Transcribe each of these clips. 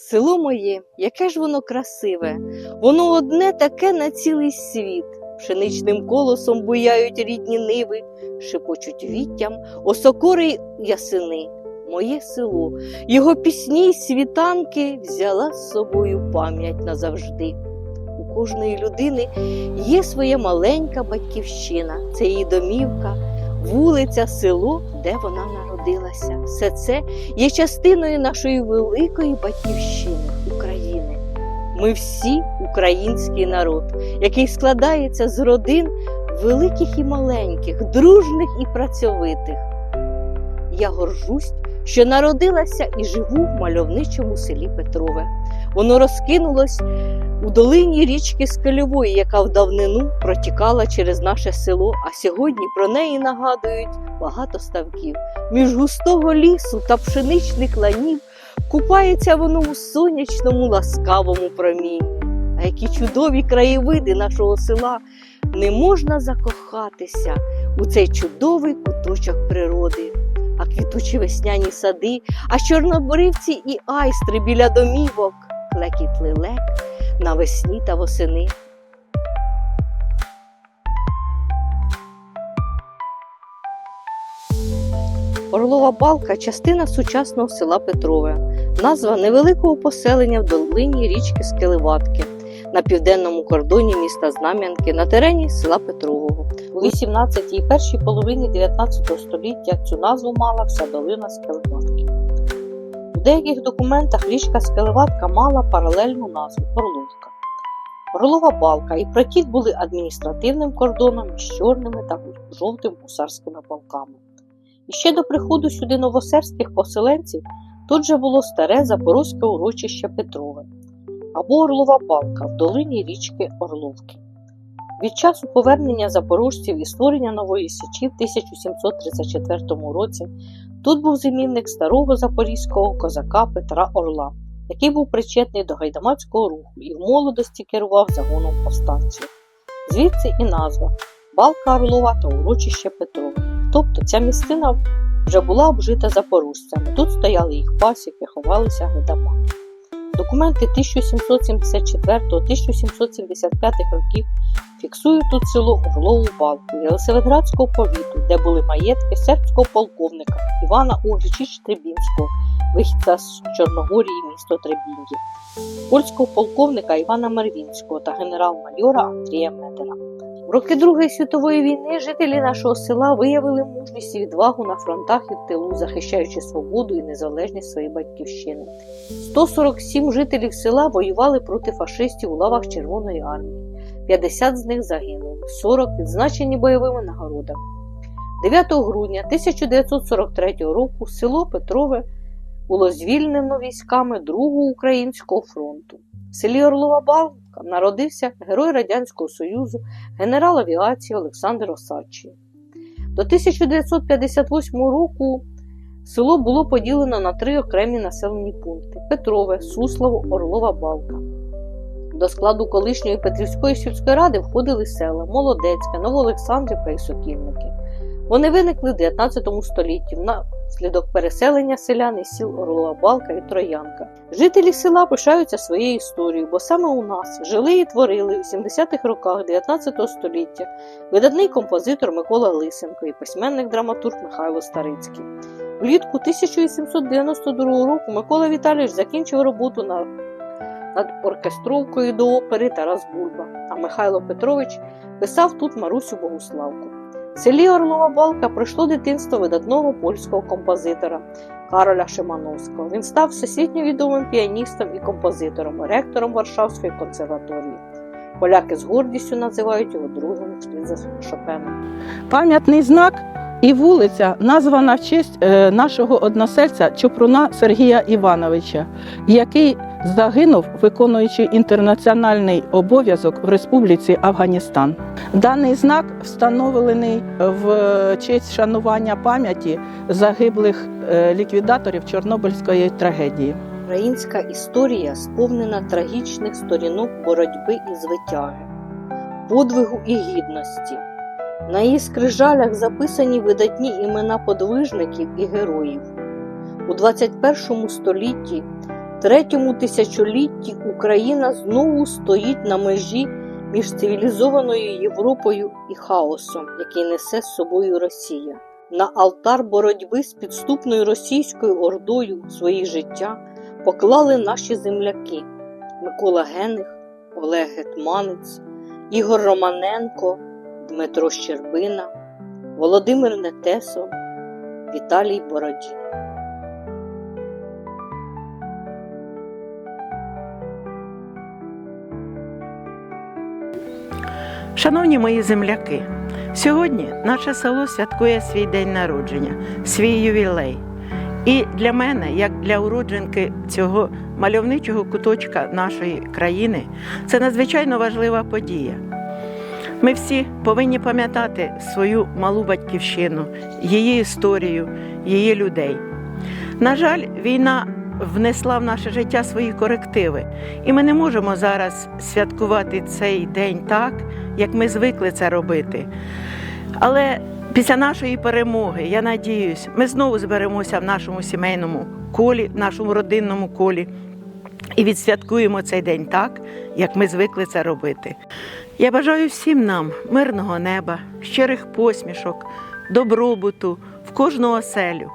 Село моє, яке ж воно красиве, воно одне таке на цілий світ. Пшеничним колосом буяють рідні ниви, шепочуть віттям, осокори ясини. Моє село, його пісні й світанки взяла з собою пам'ять назавжди. У кожної людини є своя маленька батьківщина, це її домівка, вулиця, село, де вона народилася. Все це є частиною нашої великої батьківщини України. Ми всі український народ, який складається з родин великих і маленьких, дружних і працьовитих. Я горжусь, що народилася і живу в мальовничому селі Петрове. Воно розкинулось у долині річки Скельової, яка в давнину протікала через наше село, а сьогодні про неї нагадують багато ставків. Між густого лісу та пшеничних ланів купається воно у сонячному ласкавому промінні. А які чудові краєвиди нашого села не можна закохатися у цей чудовий куточок природи. А квітучі весняні сади, а чорнобривці і айстри біля домівок, клекіт лилек навесні та восени. Орлова балка частина сучасного села Петрове, назва невеликого поселення в долині річки Скелеватки на південному кордоні міста Знам'янки на терені села Петрового. У 18 і першій половині 19 століття цю назву мала вся долина Скелеватки. Деяких документах річка Скелеватка мала паралельну назву Орловка. Орлова балка і протік були адміністративним кордоном між чорними та жовтим гусарськими полками. І ще до приходу сюди новосерських поселенців тут же було старе запорозьке урочище Петрове або Орлова балка в долині річки Орловки. Від часу повернення запорожців і створення нової січі в 1734 році тут був зимівник старого запорізького козака Петра Орла, який був причетний до гайдамацького руху і в молодості керував загоном повстанців. Звідси і назва Балка Орлова та урочище Петрове. Тобто ця місцина вже була обжита запорожцями. Тут стояли їх пасіки, ховалися гайдамаки. Документи 1774-1775 років фіксують тут село Орлову Балку Єлисаветградського повіту, де були маєтки сербського полковника Івана Углічич Требінського, вихідця з Чорногорії місто Требінді, польського полковника Івана Мервінського та генерал-майора Андрія Медера. В роки Другої світової війни жителі нашого села виявили мужність і відвагу на фронтах і в тилу, захищаючи свободу і незалежність своєї батьківщини. 147 жителів села воювали проти фашистів у лавах Червоної армії. 50 з них загинули, 40 відзначені бойовими нагородами. 9 грудня 1943 року село Петрове було звільнено військами Другого Українського фронту. В селі Орлова Балка народився герой Радянського Союзу, генерал авіації Олександр Осадчий. До 1958 року село було поділено на три окремі населені пункти: Петрове, Суслово, Орлова Балка. До складу колишньої Петрівської сільської ради входили села Молодецьке, Новоолександрівка і Сокільники. Вони виникли в 19 столітті внаслідок переселення селян із сіл Орлова Балка і Троянка. Жителі села пишаються своєю історією, бо саме у нас жили і творили в 70-х роках 19 століття видатний композитор Микола Лисенко і письменник-драматург Михайло Старицький. Влітку 1892 року Микола Віталійович закінчив роботу на над оркестровкою до опери Тарас Бульба, а Михайло Петрович писав тут Марусю Богуславку. В селі Орлова Балка пройшло дитинство видатного польського композитора Кароля Шимановського. Він став всесвітньо відомим піаністом і композитором, ректором Варшавської консерваторії. Поляки з гордістю називають його другим за Шопеном. Пам'ятний знак і вулиця названа в честь е, нашого односельця Чупруна Сергія Івановича, який загинув, виконуючи інтернаціональний обов'язок в Республіці Афганістан. Даний знак встановлений в честь шанування пам'яті загиблих е, ліквідаторів Чорнобильської трагедії. Українська історія сповнена трагічних сторінок боротьби і звитяги, подвигу і гідності. На її скрижалях записані видатні імена подвижників і героїв. У 21 столітті третьому тисячолітті Україна знову стоїть на межі між цивілізованою Європою і хаосом, який несе з собою Росія. На алтар боротьби з підступною російською ордою свої життя поклали наші земляки Микола Гених, Олег Гетманець, Ігор Романенко, Дмитро Щербина, Володимир Нетесов, Віталій Бородін. Шановні мої земляки, сьогодні наше село святкує свій день народження, свій ювілей. І для мене, як для уродженки цього мальовничого куточка нашої країни, це надзвичайно важлива подія. Ми всі повинні пам'ятати свою малу батьківщину, її історію, її людей. На жаль, війна внесла в наше життя свої корективи, і ми не можемо зараз святкувати цей день так, як ми звикли це робити. Але після нашої перемоги, я надіюсь, ми знову зберемося в нашому сімейному колі, в нашому родинному колі і відсвяткуємо цей день так, як ми звикли це робити. Я бажаю всім нам мирного неба, щирих посмішок, добробуту в кожну оселю.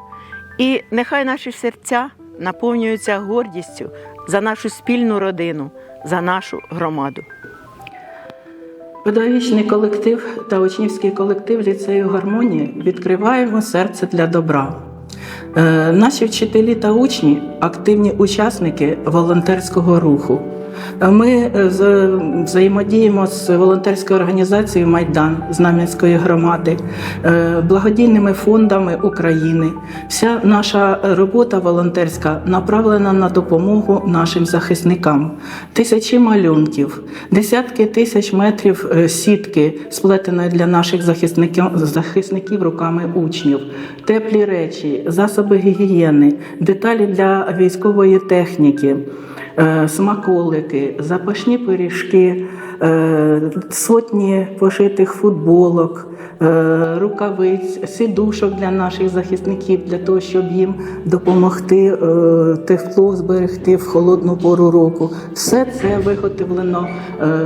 І нехай наші серця наповнюються гордістю за нашу спільну родину, за нашу громаду. Педагогічний колектив та учнівський колектив ліцею гармонії відкриваємо серце для добра. Е, Наші вчителі та учні активні учасники волонтерського руху. Ми е, взаємодіємо з волонтерською організацією Майдан Знам'янської громади, е, благодійними фондами України. Вся наша робота волонтерська направлена на допомогу нашим захисникам. Тисячі малюнків, десятки тисяч метрів е, сітки, сплетеної для наших захисників, захисників руками учнів, теплі речі, засоби гігієни, деталі для військової техніки. Е, Смаколики, запашні пиріжки, е, сотні пошитих футболок, е, рукавиць, сідушок для наших захисників, для того, щоб їм допомогти тепло зберегти в холодну пору року. Все це виготовлено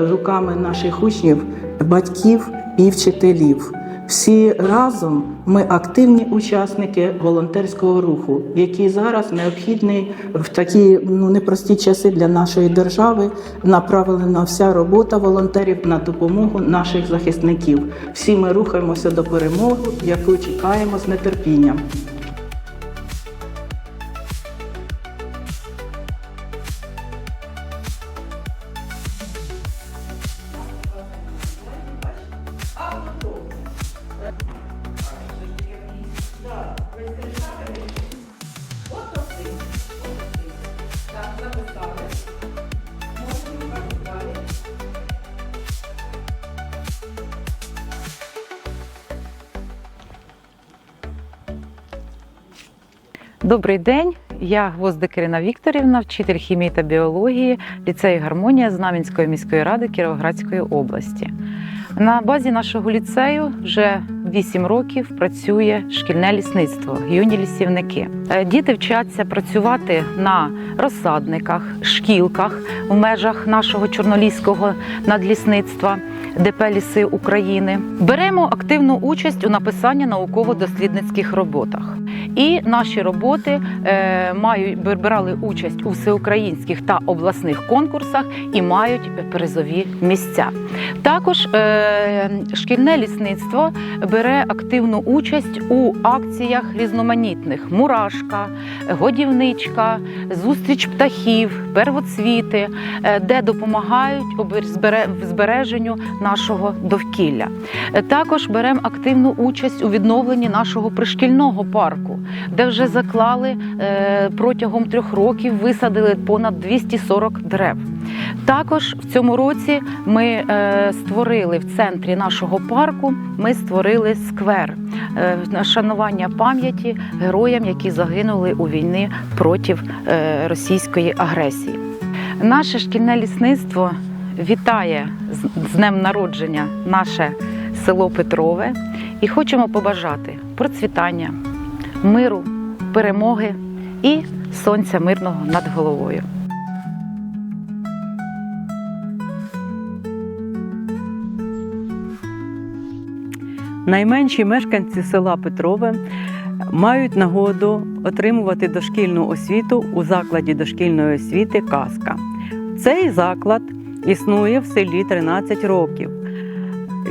руками наших учнів, батьків і вчителів. Всі разом ми активні учасники волонтерського руху, який зараз необхідний в такі ну непрості часи для нашої держави. Направлена вся робота волонтерів на допомогу наших захисників. Всі ми рухаємося до перемоги, яку чекаємо з нетерпінням. Добрий день. Я Гвоздик Ірина Вікторівна, вчитель хімії та біології ліцею Гармонія Знам'янської міської ради Кіровоградської області. На базі нашого ліцею вже 8 років працює шкільне лісництво, юні лісівники. Е, Діти вчаться працювати на розсадниках, шкілках в межах нашого чорноліського надлісництва. ДП Ліси України беремо активну участь у написанні науково-дослідницьких роботах. І наші роботи е, мають брали участь у всеукраїнських та обласних конкурсах і мають призові місця. Також е, шкільне лісництво бере активну участь у акціях різноманітних: мурашка, годівничка, зустріч птахів, первоцвіти, е, де допомагають збереженню нашого довкілля. Е, Також беремо активну участь у відновленні нашого пришкільного парку, де вже заклали е, протягом трьох років висадили понад 240 дерев. Також в цьому році ми е, створили в центрі нашого парку. Ми створили сквер на шанування пам'яті героям, які загинули у війні проти російської агресії. Наше шкільне лісництво вітає з- днем народження наше село Петрове і хочемо побажати процвітання, миру, перемоги і сонця мирного над головою. Найменші мешканці села Петрове мають нагоду отримувати дошкільну освіту у закладі дошкільної освіти Казка. Цей заклад існує в селі 13 років.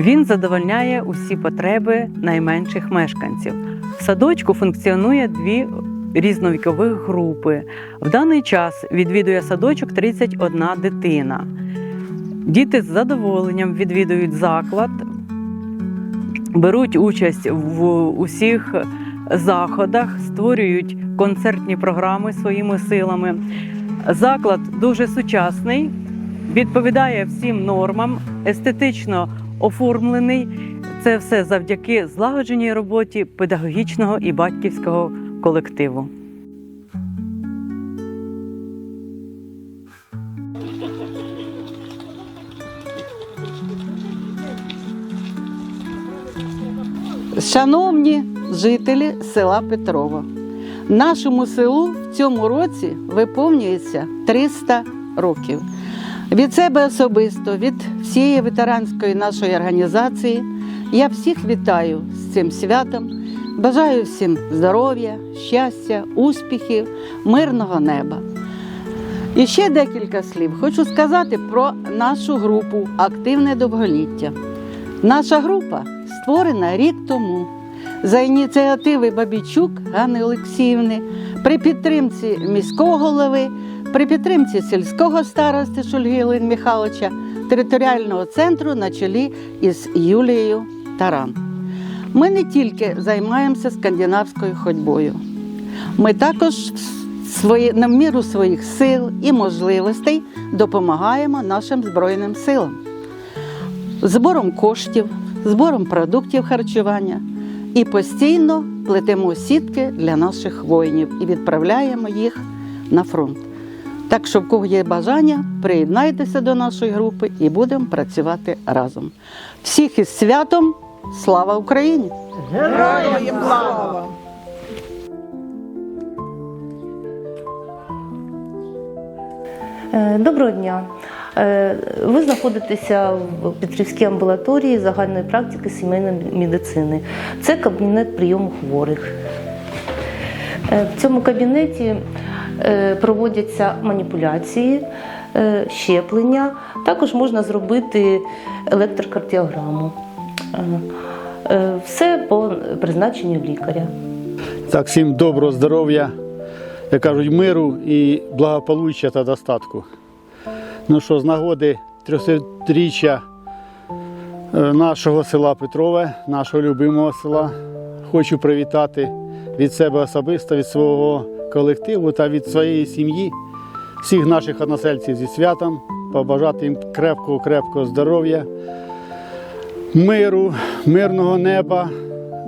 Він задовольняє усі потреби найменших мешканців. В садочку функціонує дві різновікових групи. В даний час відвідує садочок 31 дитина. Діти з задоволенням відвідують заклад, беруть участь в усіх заходах, створюють концертні програми своїми силами. Заклад дуже сучасний, відповідає всім нормам, естетично оформлений. Це все завдяки злагодженій роботі педагогічного і батьківського колективу. Шановні жителі села Петрова, нашому селу в цьому році виповнюється 300 років. Від себе особисто, від всієї ветеранської нашої організації, я всіх вітаю з цим святом. Бажаю всім здоров'я, щастя, успіхів, мирного неба. І ще декілька слів хочу сказати про нашу групу Активне довголіття. Наша група створена рік тому за ініціативи Бабічук Ганни Олексіївни, при підтримці міського голови, при підтримці сільського старости Шульги Ілин Михайловича, територіального центру на чолі із Юлією Таран. Ми не тільки займаємося скандинавською ходьбою, ми також свої, на міру своїх сил і можливостей допомагаємо нашим Збройним силам збором коштів, збором продуктів харчування і постійно плетемо сітки для наших воїнів і відправляємо їх на фронт. Так що, в кого є бажання, приєднайтеся до нашої групи і будемо працювати разом. Всіх із святом! Слава Україні! Е, Доброго дня. Е, Ви знаходитеся в Петрівській амбулаторії загальної практики сімейної медицини. Це кабінет прийому хворих. Е, В цьому кабінеті е, проводяться маніпуляції, е, щеплення. Також можна зробити електрокардіограму. Все по призначенню лікаря. Так, всім доброго здоров'я, як кажуть, миру і благополуччя та достатку. Ну що, з нагоди 300-річчя е, нашого села Петрове, нашого любимого села, хочу привітати від себе особисто, від свого колективу та від своєї сім'ї, всіх наших односельців зі святом, побажати їм крепкого, крепкого здоров'я, миру, мирного неба.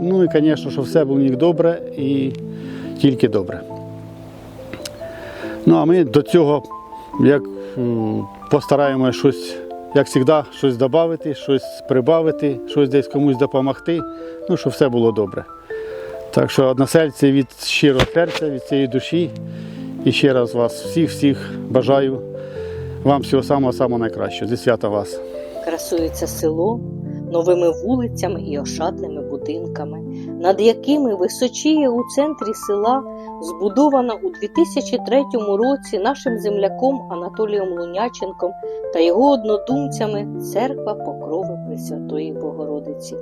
Ну і, звісно, щоб все було у них добре і тільки добре. Ну, а ми до цього, як постараємося щось, як завжди, щось додати, щось прибавити, щось десь комусь допомогти, ну, щоб все було добре. Так що односельці від щирого серця, від цієї душі. І ще раз вас всіх, всіх бажаю вам всього самого самого найкращого. Зі свята вас. красується село новими вулицями і ошатними будинками, над якими височіє у центрі села, збудована у 2003 році нашим земляком Анатолієм Луняченком та його однодумцями церква Покрови Пресвятої Богородиці.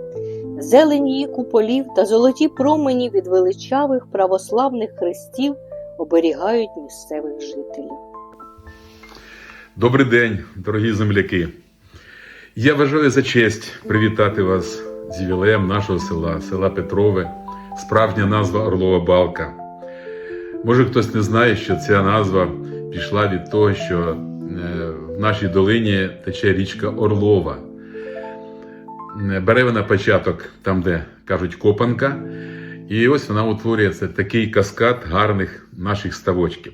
Зелень її куполів та золоті промені від величавих православних хрестів оберігають місцевих жителів. Добрий день, дорогі земляки. Я вважаю за честь привітати вас з ювілеєм нашого села, села Петрове, справжня назва Орлова Балка. Може, хтось не знає, що ця назва пішла від того, що е, в нашій долині тече річка Орлова. Е, Бере вона початок там, де кажуть копанка, і ось вона утворюється такий каскад гарних наших ставочків.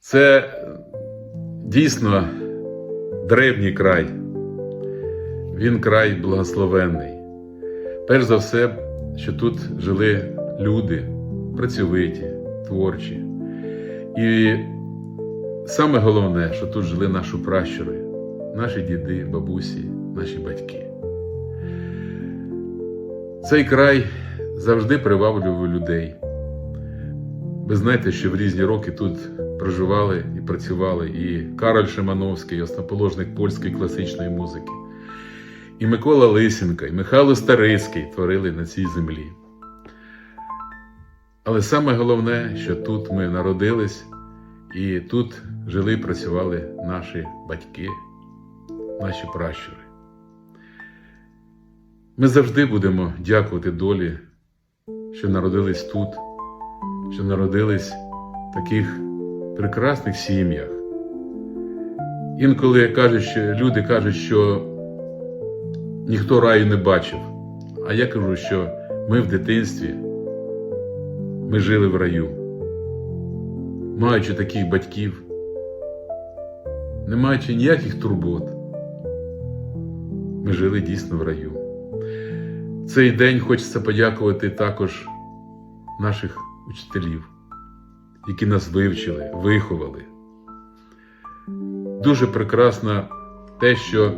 Це дійсно древній край. Він край благословенний. Перш за все, що тут жили люди працьовиті, творчі. І саме головне, що тут жили наші пращури, наші діди, бабусі, наші батьки. Цей край завжди приваблював людей. Ви знаєте, що в різні роки тут проживали і працювали і Кароль Шимановський, основоположник польської класичної музики, і Микола Лисенко, і Михайло Старицький творили на цій землі. Але саме головне, що тут ми народились, і тут жили і працювали наші батьки, наші пращури. Ми завжди будемо дякувати долі, що народились тут, що народились в таких прекрасних сім'ях. Інколи кажуть, що люди кажуть, що ніхто раю не бачив. А я кажу, що ми в дитинстві ми жили в раю. Маючи таких батьків, не маючи ніяких турбот, ми жили дійсно в раю. Цей день хочеться подякувати також наших учителів, які нас вивчили, виховали. Дуже прекрасно те, що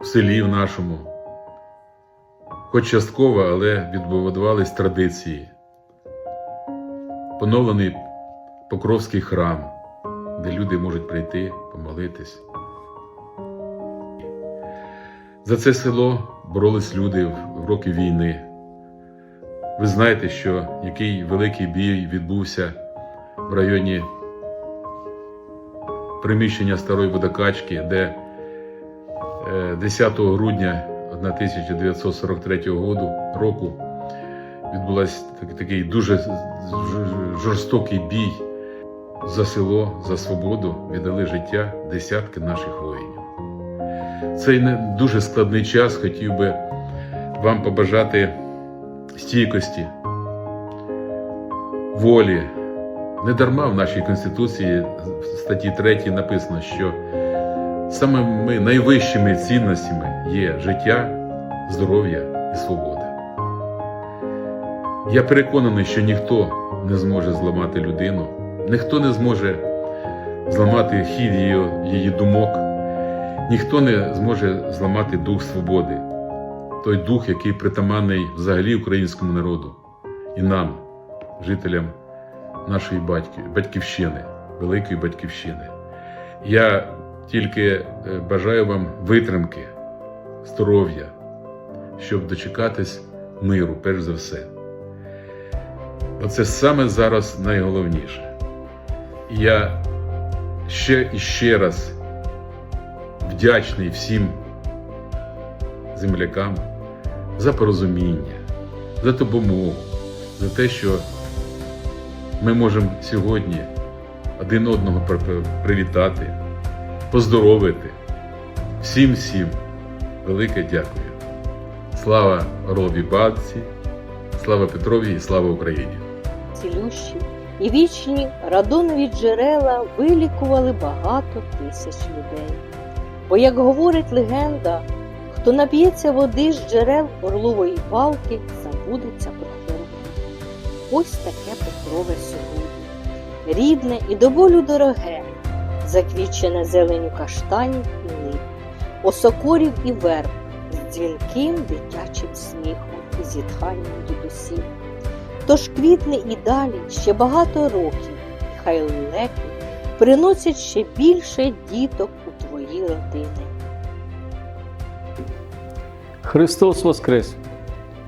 в селі в нашому, хоч частково, але відбувались традиції. Поновлений Покровський храм, де люди можуть прийти, помолитись. За це село боролись люди в роки війни. Ви знаєте, що який великий бій відбувся в районі приміщення старої водокачки, де е, 10 грудня 1943 году, року відбувався такий дуже жорстокий бій за село, за свободу віддали життя десятки наших воїнів. Цей дуже складний час хотів би вам побажати стійкості, волі. Не дарма в нашій Конституції в статті 3 написано, що саме ми найвищими цінностями є життя, здоров'я і свобода. Я переконаний, що ніхто не зможе зламати людину, ніхто не зможе зламати хід її, її думок, ніхто не зможе зламати дух свободи, той дух, який притаманний взагалі українському народу і нам, жителям нашої батьківщини, великої батьківщини. Я тільки е, бажаю вам витримки, здоров'я, щоб дочекатись миру, перш за все. Оце саме зараз найголовніше. Я ще і ще раз вдячний всім землякам за порозуміння, за допомогу, за те, що ми можемо сьогодні один одного при- при- привітати, поздоровити. Всім всім велике дякую. Слава Орлові Батці, слава Петрові і слава Україні! цілющі і вічні радонові джерела вилікували багато тисяч людей. Бо, як говорить легенда, хто нап'ється води з джерел орлової палки, забудеться хворобу. Ось таке Петрове сьогодні, рідне і до болю дороге, заквічене зеленю каштанів і лип, осокорів і верб, з дзвінким дитячим сміхом і зітханням дідусів. Тож квітне і далі ще багато років, і хай лелеки приносять ще більше діток у родини. Христос Воскрес!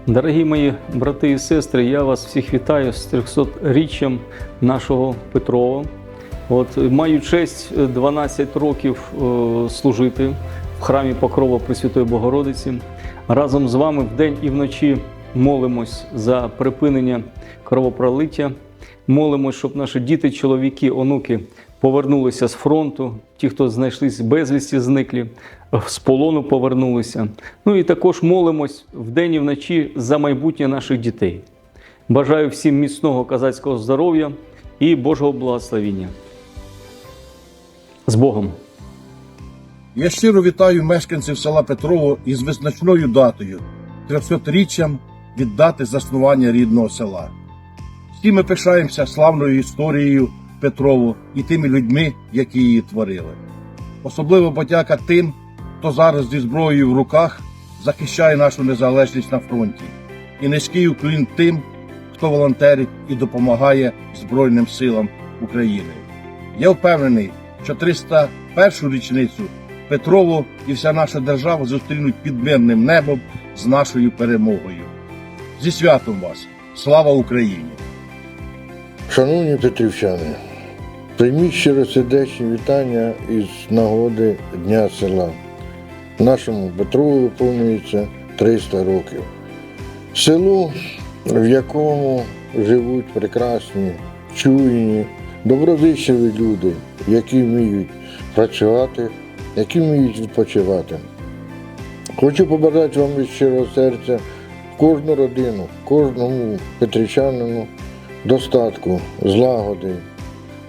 Дорогі мої брати і сестри, я вас всіх вітаю з 300-річчям нашого Петрова. От, маю честь е, 12 років е, служити в храмі Покрова Пресвятої Богородиці. Разом з вами вдень і вночі молимось за припинення кровопролиття. Молимось, щоб наші діти, чоловіки, онуки повернулися з фронту, ті, хто знайшлись безвісті, зниклі, з полону повернулися. Ну і також молимось вдень і вночі за майбутнє наших дітей. Бажаю всім міцного казацького здоров'я і Божого благословіння. З Богом! Я щиро вітаю мешканців села Петрово із визначною датою 300-річчям від дати заснування рідного села. Всі ми пишаємося славною історією Петрову і тими людьми, які її творили. Особливо подяка тим, хто зараз зі зброєю в руках захищає нашу незалежність на фронті. І низький уклін тим, хто волонтерить і допомагає Збройним силам України. Я впевнений, що 301 річницю Петрово і вся наша держава зустрінуть під мирним небом з нашою перемогою. Зі святом вас! Слава Україні! Шановні петрівчани, прийміть щиросердечні вітання із нагоди Дня села. Нашому Петрову виповнюється 300 років. Селу, в якому живуть прекрасні, чуйні, доброзичливі люди, які вміють працювати, які вміють відпочивати. Хочу побажати вам від щирого серця кожну родину, кожному петричанину достатку, злагоди,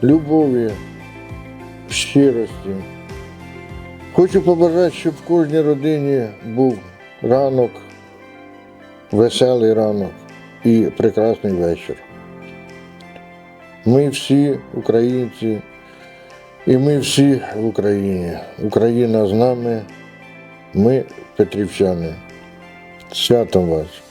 любові, щирості. Хочу побажати, щоб в кожній родині був ранок, веселий ранок і прекрасний вечір. Ми всі українці, і ми всі в Україні. Україна з нами, ми петрівчани. Святом вас!